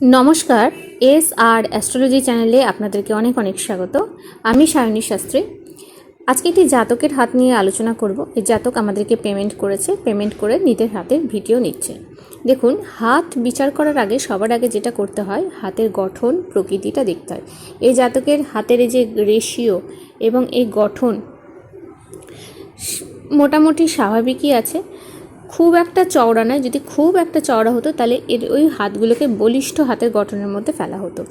নমস্কার এস আর অ্যাস্ট্রোলজি চ্যানেলে আপনাদেরকে অনেক অনেক স্বাগত। আমি সায়নী শাস্ত্রী। আজকে একটি জাতকের হাত নিয়ে আলোচনা করব। এই জাতক আমাদেরকে পেমেন্ট করেছে পেমেন্ট করে নিজের হাতের ভিডিও নিচ্ছে। দেখুন, হাত বিচার করার আগে, সবার আগে যেটা করতে হয়, হাতের গঠন প্রকৃতিটা দেখতে হয়। এই জাতকের হাতের এই যে রেশিও এবং এই গঠন মোটামুটি স্বাভাবিকই আছে। খুব একটা চওড়া নয়, যদি খুব একটা চওড়া হতো তাহলে এর ওই হাতগুলোকে বলিষ্ঠ হাতের গঠনের মধ্যে ফেলা হতো।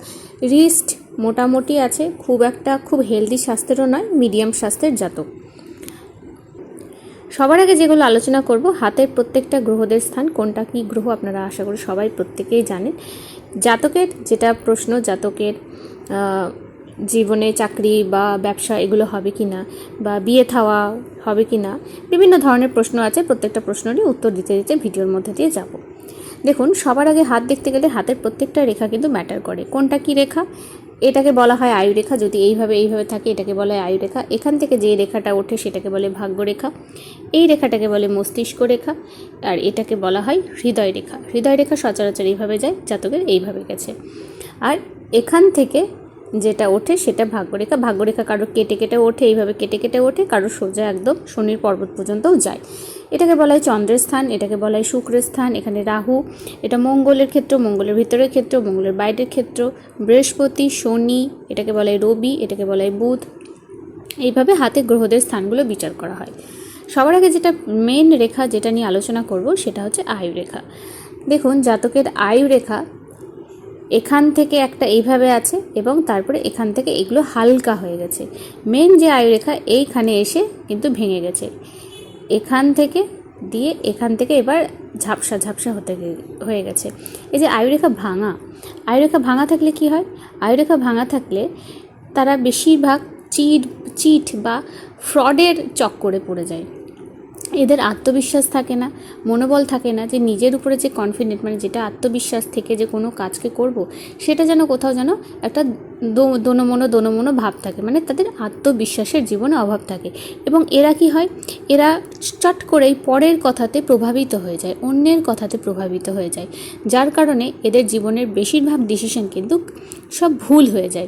রিস্ট মোটামুটি আছে, খুব একটা খুব হেলদি স্বাস্থ্যেরও নয় মিডিয়াম স্বাস্থ্যের জাতক। সবার আগে যেগুলো আলোচনা করব, হাতের প্রত্যেকটা গ্রহদের স্থান, কোনটা কি গ্রহ আপনারা আশা করি সবাই প্রত্যেকেই জানেন। জাতকের যেটা প্রশ্ন, জাতকের জীবনে চাকরি বা ব্যবসা এগুলো হবে কি না বা বিয়ে থাওয়া হবে কি না বিভিন্ন ধরনের প্রশ্ন আছে, প্রত্যেকটা প্রশ্নেরই উত্তর দিতে দিতে ভিডিওর মধ্যে দিয়ে যাব। দেখুন, সবার আগে হাত দেখতে গেলে হাতের প্রত্যেকটা রেখা কিন্তু ম্যাটার করে। কোনটা কি রেখা? এটাকে বলা হয় আয়ু রেখা, যদি এইভাবে এইভাবে থাকে এটাকে বলা হয় আয়ু রেখা। এখান থেকে যে রেখাটা ওঠে সেটাকে বলে ভাগ্য রেখা। এই রেখাটাকে বলে মস্তিষ্ক রেখা। আর এটাকে বলা হয় হৃদয় রেখা। হৃদয় রেখা সচরাচর এইভাবে যায়, জাতকের এইভাবে গেছে। আর এখান থেকে যেটা ওঠে সেটা ভাগ্যরেখা ভাগ্যরেখা কারও কেটে কেটে ওঠে, এইভাবে কেটে কেটে ওঠে, কারও সোজা একদম শনির পর্বত পর্যন্তও যায়। এটাকে বলা হয় চন্দ্রের স্থান, এটাকে বলা হয় শুক্রের স্থান, এখানে রাহু, এটা মঙ্গলের ক্ষেত্র, মঙ্গলের ভিতরের ক্ষেত্র, মঙ্গলের বাইরের ক্ষেত্র, বৃহস্পতি, শনি, এটাকে বলা হয় রবি, এটাকে বলা হয় বুধ। এইভাবে হাতে গ্রহদের স্থানগুলো বিচার করা হয়। সবার আগে যেটা মেন রেখা যেটা নিয়ে আলোচনা করব সেটা হচ্ছে আয়ু রেখা। দেখুন, জাতকের আয়ু রেখা এখান থেকে একটা এইভাবে আছে এবং তারপরে এখান থেকে এগুলো হালকা হয়ে গেছে। মেন যে আয়ুরেখা, এইখানে এসে কিন্তু ভেঙে গেছে। এখান থেকে দিয়ে এখান থেকে এবার ঝাপসা ঝাপসা হতে হয়ে গেছে। এই যে আয়ুরেখা ভাঙা আয়ুরেখা ভাঙা থাকলে কি হয়? আয়ুরেখা ভাঙা থাকলে তারা বেশিরভাগ চিট চিট বা ফ্রডের চক্করে পড়ে যায়। এদের আত্মবিশ্বাস থাকে না, মনোবল থাকে না যে নিজের উপরে যে কনফিডেন্ট মানে যেটা আত্মবিশ্বাস থেকে যে কোনো কাজকে করব, সেটা যেন কোথাও যেন একটা দোনমনো দোনমনো ভাব থাকে মানে তাদের আত্মবিশ্বাসের জীবনে অভাব থাকে। এবং এরা কি হয়? এরা চট করেই পরের কথাতে প্রভাবিত হয়ে যায়, অন্যের কথাতে প্রভাবিত হয়ে যায়। যার কারণে এদের জীবনের বেশিরভাগ ডিসিশন কিন্তু সব ভুল হয়ে যায়।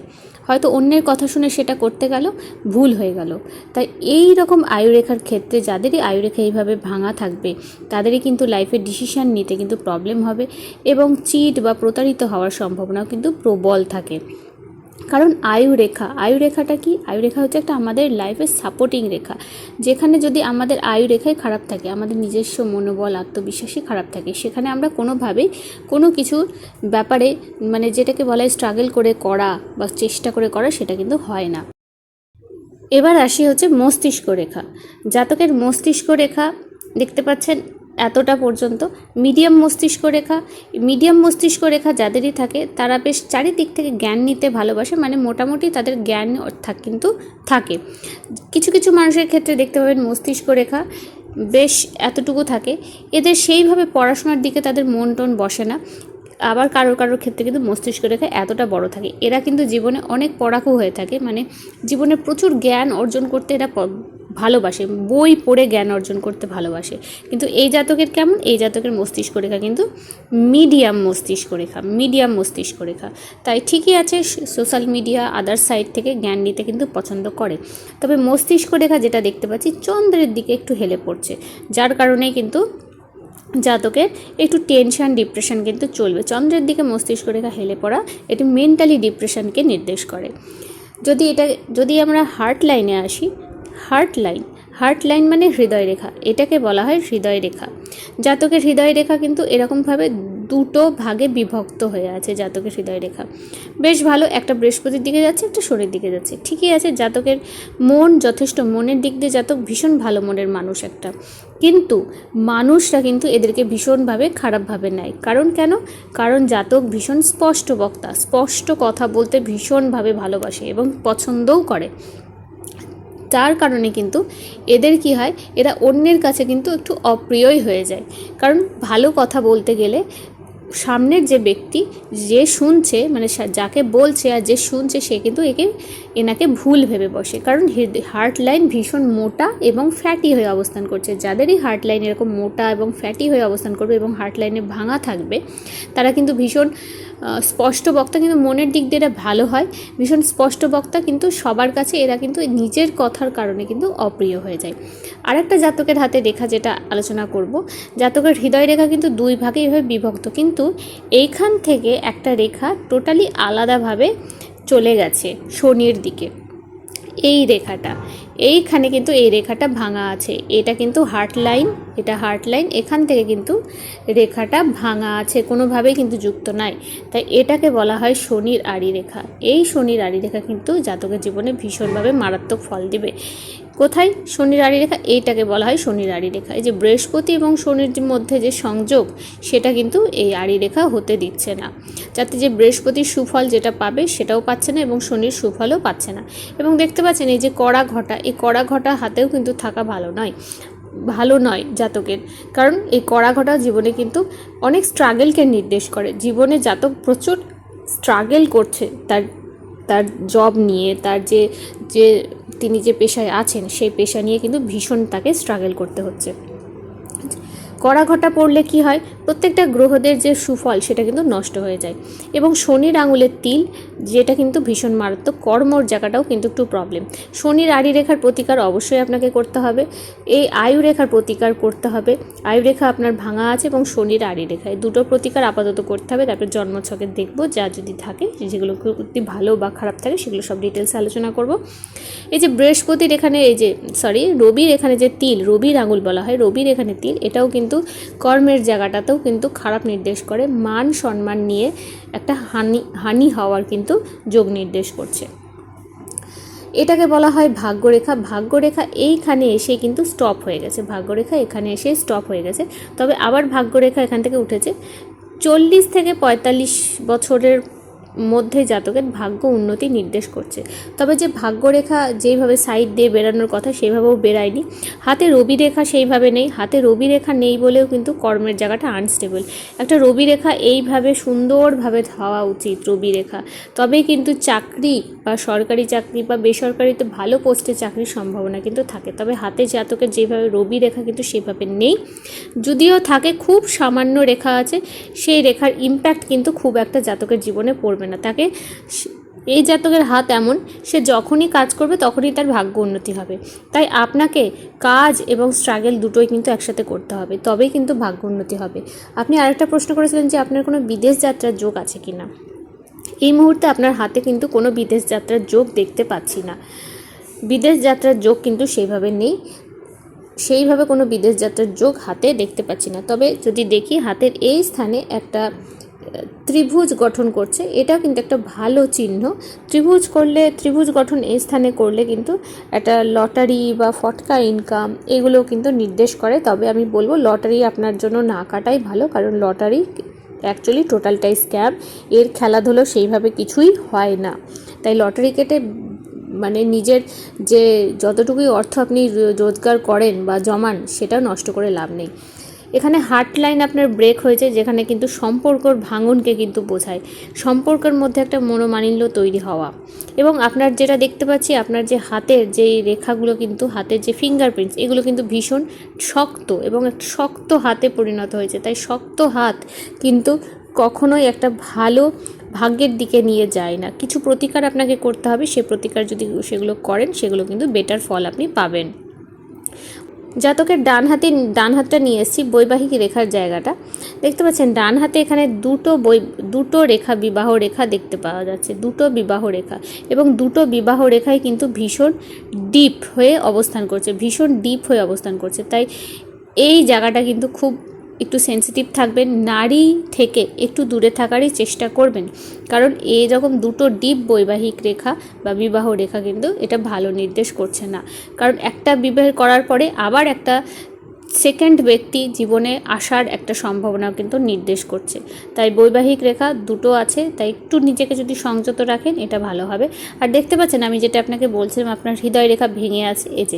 হয়তো অন্যের কথা শুনে সেটা করতে গেল, ভুল হয়ে গেল। তাই এই রকম আয়ুরেখার ক্ষেত্রে যাদেরই আয়ুরেখা এইভাবে ভাঙা থাকবে, তাদেরই কিন্তু লাইফে ডিসিশান নিতে কিন্তু প্রবলেম হবে এবং চিট বা প্রতারিত হওয়ার সম্ভাবনাও কিন্তু প্রবল থাকে। কারণ আয়ু রেখা আয়ু রেখাটা কি? আয়ু রেখা হচ্ছে একটা আমাদের লাইফের সাপোর্টিং রেখা। যেখানে যদি আমাদের আয়ু রেখাই খারাপ থাকে, আমাদের নিজস্ব মনোবল, আত্মবিশ্বাসই খারাপ থাকে, সেখানে আমরা কোনোভাবেই কোনো কিছুর ব্যাপারে মানে যেটাকে বলা হয় স্ট্রাগল করে করা বা চেষ্টা করে করা, সেটা কিন্তু হয় না। এবার আসি হচ্ছে মস্তিষ্ক রেখা। জাতকের মস্তিষ্ক রেখা দেখতে পাচ্ছেন? এতটা পর্যন্ত। মিডিয়াম মস্তিষ্ক রেখা, মিডিয়াম মস্তিষ্ক রেখা যাদেরই থাকে, তারা বেশ চারিদিক থেকে জ্ঞান নিতে ভালোবাসে মানে মোটামুটি তাদের জ্ঞান থাক কিন্তু থাকে। কিছু কিছু মানুষের ক্ষেত্রে দেখতে পাবেন মস্তিষ্ক রেখা বেশ এতটুকু থাকে। এদের সেইভাবে পড়াশোনার দিকে তাদের মন টন বসে না। আবার কারোর কারোর ক্ষেত্রে কিন্তু মস্তিষ্ক রেখা এতটা বড় থাকে। এরা কিন্তু জীবনে অনেক পড়াকু হয়ে থাকে মানে জীবনে প্রচুর জ্ঞান অর্জন করতে এরা ভালোবাসে, বই পড়ে জ্ঞান অর্জন করতে ভালোবাসে। কিন্তু এই জাতকের কেমন? এই জাতকের মস্তিষ্ক রেখা কিন্তু মিডিয়াম মস্তিষ্ক রেখা, মিডিয়াম মস্তিষ্ক রেখা। তাই ঠিকই আছে, সোশ্যাল মিডিয়া, আদার সাইড থেকে জ্ঞান নিতে কিন্তু পছন্দ করে। তবে মস্তিষ্ক রেখা যেটা দেখতে পাচ্ছি, চন্দ্রের দিকে একটু হেলে পড়ছে। যার কারণে কিন্তু জাতকের একটু টেনশন ডিপ্রেশন কিন্তু চলবে। চন্দ্রের দিকে মস্তিষ্ক রেখা হেলে পড়া, এটি মেন্টালি ডিপ্রেশনকে নির্দেশ করে। যদি এটা, যদি আমরা হার্ট লাইনে আসি হার্ট লাইন হার্ট লাইন মানে হৃদয় রেখা এটাকে বলা হয় হৃদয় রেখা জাতকের হৃদয় রেখা কিন্তু এরকমভাবে দুটো ভাগে বিভক্ত হয়ে আছে জাতকের হৃদয় রেখা বেশ ভালো, একটা বৃহস্পতির দিকে যাচ্ছে, একটা শনির দিকে যাচ্ছে। ঠিকই আছে, জাতকের মন যথেষ্ট, মনের দিক দিয়ে জাতক ভীষণ ভালো মনের মানুষ একটা। কিন্তু মানুষরা কিন্তু এদেরকে ভীষণভাবে খারাপভাবে নেয়। কারণ কেন? কারণ জাতক ভীষণ স্পষ্ট বক্তা, স্পষ্ট কথা বলতে ভীষণভাবে ভালোবাসে এবং পছন্দও করে। যার কারণে কিন্তু এদের কি হয়, এরা অন্যের কাছে কিন্তু একটু অপ্রিয়ই হয়ে যায়। কারণ ভালো কথা বলতে গেলে সামনের যে ব্যক্তি, যে শুনছে মানে যাকে বলছে আর যে শুনছে, সে কিন্তু একে এনাকে ভুল ভেবে বসে। কারণ হার্ট লাইন ভীষণ মোটা এবং ফ্যাটি হয়ে অবস্থান করছে। যাদেরই হার্ট লাইন এরকম মোটা এবং ফ্যাটি হয়ে অবস্থান করবে এবং হার্ট লাইনে ভাঙা থাকবে, তারা কিন্তু ভীষণ স্পষ্ট বক্তা কিন্তু মনের দিক দিয়ে এরা ভালো হয়। ভীষণ স্পষ্ট বক্তা কিন্তু সবার কাছে এরা কিন্তু নিজের কথার কারণে কিন্তু অপ্রিয় হয়ে যায়। আরেকটা জাতকের হাতে রেখা যেটা আলোচনা করব, জাতকের হৃদয় রেখা কিন্তু দুই ভাগে এভাবে বিভক্ত। কিন্তু এইখান থেকে একটা রেখা টোটালি আলাদাভাবে চলে গেছে শনির দিকে। এই রেখাটা এইখানে কিন্তু এই রেখাটা ভাঙা আছে। এটা কিন্তু হার্ট লাইন এটা হার্ট লাইন এখান থেকে কিন্তু রেখাটা ভাঙা আছে, কোনোভাবেই কিন্তু যুক্ত নাই। তাই এটাকে বলা হয় শনির আড়ি রেখা। এই শনির আড়ি রেখা কিন্তু জাতকের জীবনে ভীষণভাবে মারাত্মক ফল দিবে। কোথায়? শনির আড়ি রেখা, এইটাকে বলা হয় শনির আড়ি রেখা। এই যে বৃহস্পতি এবং শনির মধ্যে যে সংযোগ, সেটা কিন্তু এই আড়ি রেখা হতে দিচ্ছে না। যাতে যে বৃহস্পতির সুফল যেটা পাবে, সেটাও পাচ্ছে না এবং শনির সুফলও পাচ্ছে না। এবং দেখতে পাচ্ছেন, এই যে কড়া ঘটা এই কড়া ঘটা হাতেও কিন্তু থাকা ভালো নয় ভালো নয় জাতকের। কারণ এই কড়া ঘটা জীবনে কিন্তু অনেক স্ট্রাগেলকে নির্দেশ করে। জীবনে জাতক প্রচুর স্ট্রাগেল করছে তার তার জব নিয়ে, তার যে যে, তিনি যে পেশায় আছেন, সেই পেশা নিয়ে কিন্তু ভীষণ তাকে স্ট্রাগেল করতে হচ্ছে। কড়া ঘটা পড়লে কি হয়? প্রত্যেকটা গ্রহদের যে সুফল, সেটা কিন্তু নষ্ট হয়ে যায়। এবং শনির আঙুলের তিল, যেটা কিন্তু ভীষণ মারাত্মক কর্মর জায়গাটাও কিন্তু একটু প্রবলেম শনির আড়ি রেখার প্রতিকার অবশ্যই আপনাকে করতে হবে। এই আয়ু রেখার প্রতিকার করতে হবে। আয়ু রেখা আপনার ভাঙা আছে এবং শনির আড়ি রেখা এই দুটো প্রতিকার আপাতত করতে হবে। তারপর জন্মছকে দেখব যা যদি থাকে যেগুলো যদি ভালো বা খারাপ থাকে, সেগুলো সব ডিটেলসে আলোচনা করব। এই যে বৃহস্পতির এখানে এই যে সরি রবির এখানে যে তিল, রবির আঙুল বলা হয়, রবির এখানে তিল, এটাও কিন্তু কর্মের জায়গাটাতেও কিন্তু খারাপ নির্দেশ করে। মান সম্মান নিয়ে একটা হানি হানি হওয়ার কিন্তু যোগ নির্দেশ করছে। এটাকে বলা হয় ভাগ্যরেখা। ভাগ্যরেখা এইখানে এসে কিন্তু স্টপ হয়ে গেছে। ভাগ্যরেখা এখানে এসে স্টপ হয়ে গেছে। তবে আবার ভাগ্যরেখা এখান থেকে উঠেছে। চল্লিশ থেকে পঁয়তাল্লিশ বছরের মধ্যে জাতকের ভাগ্য উন্নতি নির্দেশ করছে। তবে যে ভাগ্যরেখা যেইভাবে সাইড দিয়ে বেরানোর কথা সেইভাবেও বেরায়নি হাতে রবি রেখা সেইভাবে নেই। হাতে রবি রেখা নেই বলেও কিন্তু কর্মের জায়গাটা আনস্টেবল একটা রবি রেখা এইভাবে সুন্দরভাবে হওয়া উচিত রবি রেখা তবেই কিন্তু চাকরি বা সরকারি চাকরি বা বেসরকারিতে ভালো পোস্টে চাকরির সম্ভাবনা কিন্তু থাকে। তবে হাতে জাতকের যেভাবে রবি রেখা কিন্তু সেভাবে নেই। যদিও থাকে খুব সামান্য রেখা আছে, সেই রেখার ইম্প্যাক্ট কিন্তু খুব একটা জাতকের জীবনে পড়বে না। তাকে এই জাতকের হাত এমন, সে যখনই কাজ করবে তখনই তার ভাগ্য উন্নতি হবে। তাই আপনাকে কাজ এবং স্ট্রাগেল দুটোই কিন্তু একসাথে করতে হবে, তবেই কিন্তু ভাগ্য উন্নতি হবে। আপনি আরেকটা প্রশ্ন করেছিলেন যে আপনার কোনো বিদেশ যাত্রার যোগ আছে কি না? এই মুহূর্তে আপনার হাতে কিন্তু কোনো বিদেশ যাত্রার যোগ দেখতে পাচ্ছি না। বিদেশ যাত্রার যোগ কিন্তু সেইভাবে নেই, সেইভাবে কোনো বিদেশ যাত্রার যোগ হাতে দেখতে পাচ্ছি না। তবে যদি দেখি, হাতের এই স্থানে একটা ত্রিভুজ গঠন করছে। এটাও কিন্তু একটা ভালো চিহ্ন। ত্রিভুজ করলে, ত্রিভুজ গঠন এই স্থানে করলে কিন্তু একটা লটারি বা ফটকা ইনকাম এগুলো কিন্তু নির্দেশ করে। তবে আমি বলব, লটারি আপনার জন্য না কাটাই ভালো, কারণ লটারি অ্যাকচুয়ালি টোটালটাই স্ক্যাম এর খেলাধুলো সেইভাবে কিছুই হয় না। তাই লটারি কেটে মানে নিজের যে যতটুকুই অর্থ আপনি রোজগার করেন বা জমান সেটা নষ্ট করে লাভ নেই। এখানে হার্ট লাইন আপনার ব্রেক হয়েছে, যেখানে কিন্তু সম্পর্কর ভাঙনকে কিন্তু বোঝায়। সম্পর্কের মধ্যে একটা মনোমালিন্য তৈরি হওয়া। এবং আপনার যেটা দেখতে পাচ্ছি, আপনার যে হাতের যেই রেখাগুলো কিন্তু, হাতের যে ফিঙ্গারপ্রিন্টস এগুলো কিন্তু ভীষণ শক্ত এবং শক্ত হাতে পরিণত হয়েছে। তাই শক্ত হাত কিন্তু কখনোই একটা ভালো ভাগ্যের দিকে নিয়ে যায় না। কিছু প্রতিকার আপনাকে করতে হবে, সে প্রতিকার যদি সেগুলো করেন, সেগুলো কিন্তু বেটার ফল আপনি পাবেন। জাতকের ডান হাতে, ডান হাতটা নিয়ে এসেছি, বৈবাহিক রেখার জায়গাটা। দেখতে পাচ্ছেন, ডান হাতে এখানে দুটো বই, দুটো রেখা, বিবাহ রেখা দেখতে পাওয়া যাচ্ছে, দুটো বিবাহ রেখা। এবং দুটো বিবাহ রেখাই কিন্তু ভীষণ ডিপ হয়ে অবস্থান করছে, ভীষণ ডিপ হয়ে অবস্থান করছে। তাই এই জায়গাটা কিন্তু খুব একটু সেন্সিটিভ থাকবেন, নারী থেকে একটু দূরে থাকারই চেষ্টা করবেন। কারণ এই রকম দুটো ডিপ বৈবাহিক রেখা বা বিবাহ রেখা কিন্তু এটা ভালো নির্দেশ করছে না। কারণ একটা বিবাহ করার পরে আবার একটা সেকেন্ড ব্যক্তি জীবনে আসার একটা সম্ভাবনাও কিন্তু নির্দেশ করছে। তাই বৈবাহিক রেখা দুটো আছে, তাই একটু নিজেকে যদি সংযত রাখেন, এটা ভালো হবে। আর দেখতে পাচ্ছেন, আমি যেটা আপনাকে বলছিলাম, আপনার হৃদয় রেখা ভেঙে আছে, এই যে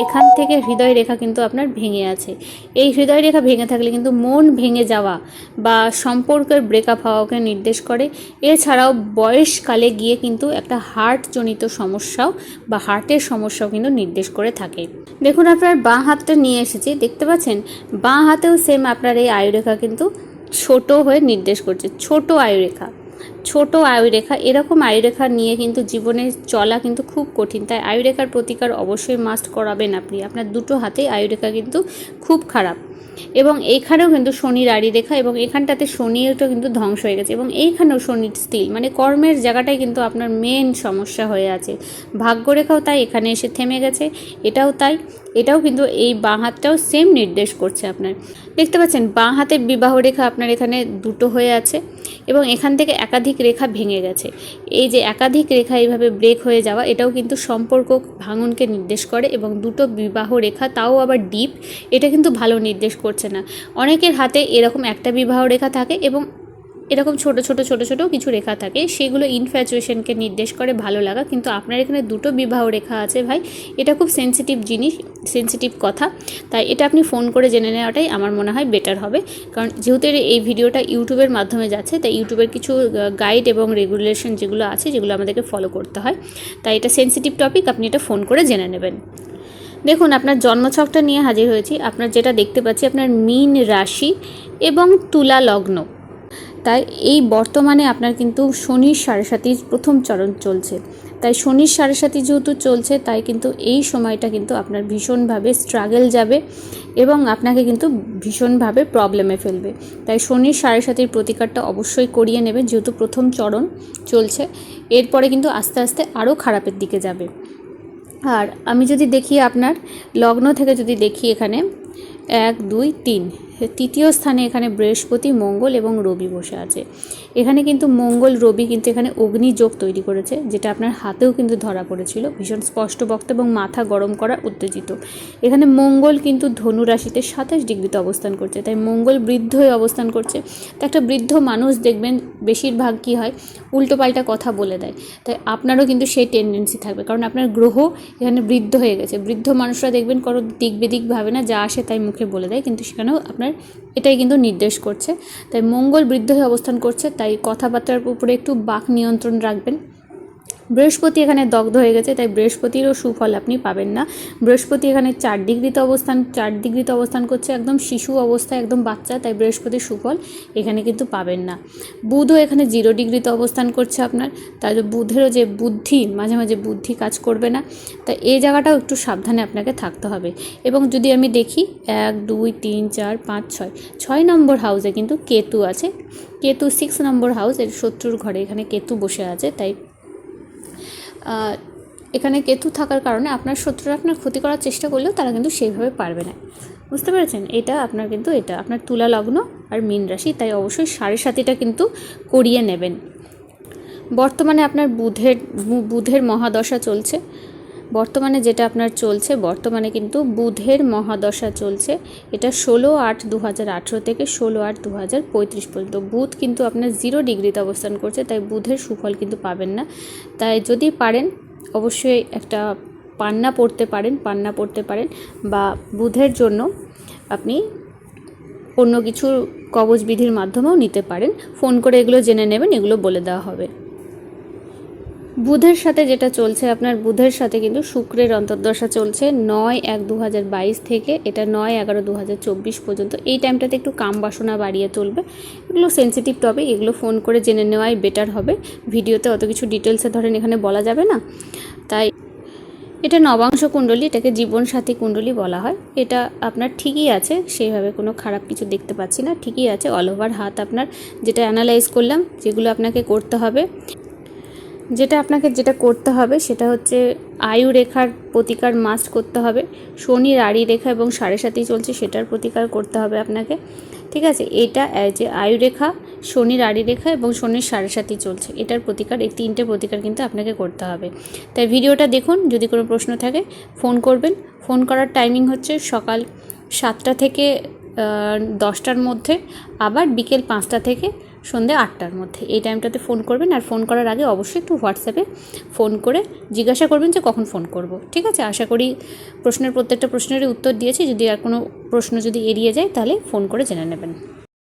এখান থেকে হৃদয় রেখা কিন্তু আপনার ভেঙে আছে। এই হৃদয় রেখা ভেঙে থাকলে কিন্তু মন ভেঙে যাওয়া বা সম্পর্কের ব্রেকআপ হওয়াকে নির্দেশ করে। এছাড়াও বয়সকালে গিয়ে কিন্তু একটা হার্টজনিত সমস্যাও বা হার্টের সমস্যাও কিন্তু নির্দেশ করে থাকে। দেখুন, আপনার বাঁ হাতটা নিয়ে এসেছি, দেখতে পাচ্ছেন? বাঁ হাতেও সেম আপনার এই আয়ুরেখা কিন্তু ছোট হয়ে নির্দেশ করছে, ছোট আয়ুরেখা। ছোট আয়ুরেখা, এরকম আয়ুরেখা নিয়ে কিন্তু জীবনে চলা কিন্তু খুব কঠিন। তাই আয়ুরেখার প্রতিকার অবশ্যই মাস্ট করাবেন আপনি। আপনার দুটো হাতেই আয়ুরেখা কিন্তু খুব খারাপ। এবং এইখানেও কিন্তু শনির আড়ি রেখা এবং এখানটাতে শনিটা কিন্তু ধ্বংস হয়ে গেছে। এবং এইখানেও শনির স্থিল মানে কর্মের জায়গাটাই কিন্তু আপনার মেন সমস্যা হয়ে আছে। ভাগ্যরেখাও তাই এখানে এসে থেমে গেছে। এটাও তাই। এটাও কিন্তু এই বাঁ হাতটাও সেম নির্দেশ করছে আপনার। দেখতে পাচ্ছেন, বাঁ হাতের বিবাহ রেখা আপনার এখানে দুটো হয়ে আছে এবং এখান থেকে একাধিক রেখা ভেঙে গেছে। এই যে একাধিক রেখা এইভাবে ব্রেক হয়ে যাওয়া, এটাও কিন্তু সম্পর্ক ভাঙনকে নির্দেশ করে এবং দুটো বিবাহ রেখা তাও আবার ডিপ এটা কিন্তু ভালো নির্দেশ করছে না। অনেকের হাতে এরকম একটা বিবাহ রেখা থাকে এবং এরকম ছোট ছোট ছোট ছোট কিছু রেখা থাকে, সেগুলো ইনফ্যাচুয়েশনকে নির্দেশ করে ভালো লাগা। কিন্তু আপনার এখানে দুটো বিবাহ রেখা আছে ভাই। এটা খুব সেন্সিটিভ জিনিস সেন্সিটিভ কথা। তাই এটা আপনি ফোন করে জেনে নেওয়াটাই আমার মনে হয় বেটার হবে। কারণ যেহেতু এই ভিডিওটা ইউটিউবের মাধ্যমে যাচ্ছে, তাই ইউটিউবের কিছু গাইড এবং রেগুলেশন যেগুলো আছে, যেগুলো আমাদেরকে ফলো করতে হয়। তাই এটা সেন্সিটিভ টপিক আপনি এটা ফোন করে জেনে নেবেন। দেখুন, আপনার জন্মছকটা নিয়ে হাজির হয়েছি। আপনার যেটা দেখতে পাচ্ছি, আপনার মীন রাশি এবং তুলা লগ্ন। তাই এই বর্তমানে আপনার কিন্তু শনির সাড়ে সাতির প্রথম চরণ চলছে। তাই শনির সাড়ে সাতি যেহেতু চলছে, তাই কিন্তু এই সময়টা কিন্তু আপনার ভীষণভাবে স্ট্রাগল যাবে এবং আপনাকে কিন্তু ভীষণভাবে প্রবলেমে ফেলবে। তাই শনির সাড়ে সাতির প্রতিকারটা অবশ্যই করিয়ে নেবেন যেহেতু প্রথম চরণ চলছে। এরপরে কিন্তু আস্তে আস্তে আরও খারাপের দিকে যাবে। আর আমি যদি দেখি আপনার, লগ্ন থেকে যদি দেখি এখানে, এক, দুই, তিন তৃতীয় স্থানে এখানে বৃহস্পতি, মঙ্গল এবং রবি বসে আছে। এখানে কিন্তু মঙ্গল, রবি কিন্তু এখানে অগ্নিযোগ তৈরি করেছে, যেটা আপনার হাতেও কিন্তু ধরা পড়েছিল। ভীষণ স্পষ্ট বক্ত এবং মাথা গরম করা উত্তেজিত। এখানে মঙ্গল কিন্তু ধনু রাশিতে সাতাশ ডিগ্রিতে অবস্থান করছে, তাই মঙ্গল বৃদ্ধ হয়ে অবস্থান করছে। তো একটা বৃদ্ধ মানুষ দেখবেন বেশিরভাগ কী হয়, উল্টোপাল্টা কথা বলে দেয়। তাই আপনারও কিন্তু সেই টেন্ডেন্সি থাকবে, কারণ আপনার গ্রহ এখানে বৃদ্ধ হয়ে গেছে। বৃদ্ধ মানুষরা দেখবেন কারও দিক বেদিক ভাবে না, যা আসে তাই মুখে বলে দেয়, কিন্তু সেখানেও আপনার এটাই কিন্তু নির্দেশ করছে। তাই মঙ্গল বৃদ্ধ হয়ে অবস্থান করছে, তাই কথাবার্তার উপরে একটু বাক নিয়ন্ত্রণ রাখবেন। বৃহস্পতি এখানে দগ্ধ হয়ে গেছে, তাই বৃহস্পতিরও সুফল আপনি পাবেন না। বৃহস্পতি এখানে চার ডিগ্রিতে অবস্থান, চার ডিগ্রিতে অবস্থান করছে, একদম শিশু অবস্থায়, একদম বাচ্চা, তাই বৃহস্পতির সুফল এখানে কিন্তু পাবেন না। বুধও এখানে জিরো ডিগ্রিতে অবস্থান করছে আপনার তাই বুধেরও যে বুদ্ধি, মাঝে মাঝে বুদ্ধি কাজ করবে না। তাই এই জায়গাটাও একটু সাবধানে আপনাকে থাকতে হবে। এবং যদি আমি দেখি, এক, দুই, তিন, চার, পাঁচ, ছয় ছয় নম্বর হাউসে কিন্তু কেতু আছে। কেতু সিক্স নম্বর হাউস এর শত্রুর ঘরে এখানে কেতু বসে আছে, তাই এখানে কেতু থাকার কারণে আপনার শত্রুরা আপনার ক্ষতি করার চেষ্টা করলেও তারা কিন্তু সেইভাবে পারবে না। বুঝতে পেরেছেন? এটা আপনার কিন্তু এটা, আপনার তুলা লগ্ন আর মীন রাশি, তাই অবশ্যই সাড়ে সাতিটা কিন্তু করিয়ে নেবেন। বর্তমানে আপনার বুধের বুধের মহাদশা চলছে। বর্তমানে যেটা আপনার চলছে, বর্তমানে কিন্তু বুধের মহাদশা চলছে। এটা ষোলো আট দু থেকে ষোলো আট দু পর্যন্ত। বুধ কিন্তু আপনার জিরো ডিগ্রিতে অবস্থান করছে, তাই বুধের সুফল কিন্তু পাবেন না। তাই যদি পারেন, অবশ্যই একটা পান্না পড়তে পারেন, পান্না পড়তে পারেন বা বুধের জন্য আপনি অন্য কিছু কবচ বিধির মাধ্যমেও নিতে পারেন। ফোন করে এগুলো জেনে নেবেন, এগুলো বলে দেওয়া হবে। বুধের সাথে যেটা চলছে, আপনার বুধের সাথে কিন্তু শুক্রের অন্তর্দশা চলছে নয় এক দু থেকে, এটা নয় এগারো দু পর্যন্ত। এই টাইমটাতে একটু কাম বাসনা বাড়িয়ে তুলবে এগুলো সেন্সিটিভ টপিক এগুলো ফোন করে জেনে নেওয়াই বেটার হবে। ভিডিওতে অত কিছু ডিটেলসে ধরেন এখানে বলা যাবে না। তাই এটা নবাংশ কুণ্ডলী, এটাকে জীবনসাথী কুণ্ডলী বলা হয়। এটা আপনার ঠিকই আছে, সেইভাবে কোনো খারাপ কিছু দেখতে পাচ্ছি না। ঠিকই আছে অল ওভার হাত আপনার, যেটা অ্যানালাইজ করলাম, যেগুলো আপনাকে করতে হবে। যেটা আপনাকে যেটা করতে হবে সেটা হচ্ছে আয়ু রেখার প্রতিকার মাস্ট করতে হবে। শনির আড়ি রেখা এবং সাড়ে সাথী চলছে সেটার প্রতিকার করতে হবে আপনাকে। ঠিক আছে? এটা যে আয়ু রেখা, শনির আড়ি রেখা এবং শনির সাড়ে সাথী চলছে। এটার প্রতিকার, এই তিনটে প্রতিকার কিন্তু আপনাকে করতে হবে। তাই ভিডিওটা দেখুন, যদি কোনো প্রশ্ন থাকে ফোন করবেন। ফোন করার টাইমিং হচ্ছে সকাল সাতটা থেকে দশটার মধ্যে। আবার বিকেল পাঁচটা থেকে সন্ধ্যে আটটার মধ্যে। এই টাইমটাতে ফোন করবেন আর ফোন করার আগে অবশ্যই একটু হোয়াটসঅ্যাপে ফোন করে জিজ্ঞাসা করবেন যে কখন ফোন করব, ঠিক আছে? আশা করি প্রশ্নের প্রত্যেকটা প্রশ্নেরই উত্তর দিয়েছি। যদি আর কোনো প্রশ্ন যদি এড়িয়ে যায়, তাহলে ফোন করে জেনে নেবেন।